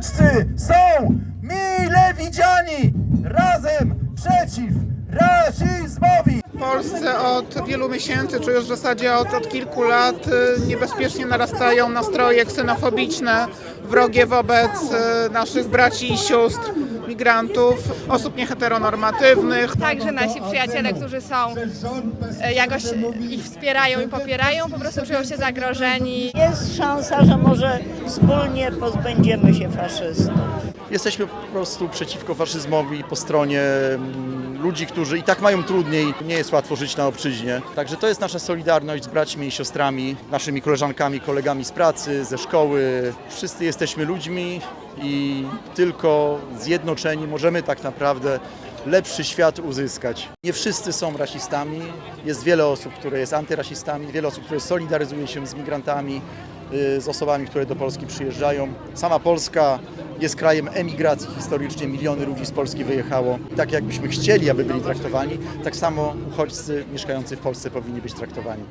uchodźcy są mile widziani razem przeciw rasizmowi. W Polsce od wielu miesięcy, czy już w zasadzie od, od kilku lat, y, niebezpiecznie narastają nastroje ksenofobiczne, wrogie wobec y, naszych braci i sióstr, migrantów, osób nieheteronormatywnych. Także nasi przyjaciele, którzy są, e, jakoś ich wspierają i popierają, po prostu czują się zagrożeni. Jest szansa, że może wspólnie pozbędziemy się faszystów. Jesteśmy po prostu przeciwko faszyzmowi po stronie mm, ludzi, którzy i tak mają trudniej. Nie jest łatwo żyć na obczyźnie. Także to jest nasza solidarność z braćmi i siostrami, naszymi koleżankami, kolegami z pracy, ze szkoły. Wszyscy jesteśmy ludźmi i tylko zjednoczeni możemy tak naprawdę lepszy świat uzyskać. Nie wszyscy są rasistami. Jest wiele osób, które jest antyrasistami, wiele osób, które solidaryzuje się z migrantami, y, z osobami, które do Polski przyjeżdżają. Sama Polska jest krajem emigracji historycznie, miliony ludzi z Polski wyjechało. Tak jakbyśmy chcieli, aby byli traktowani, tak samo uchodźcy mieszkający w Polsce powinni być traktowani.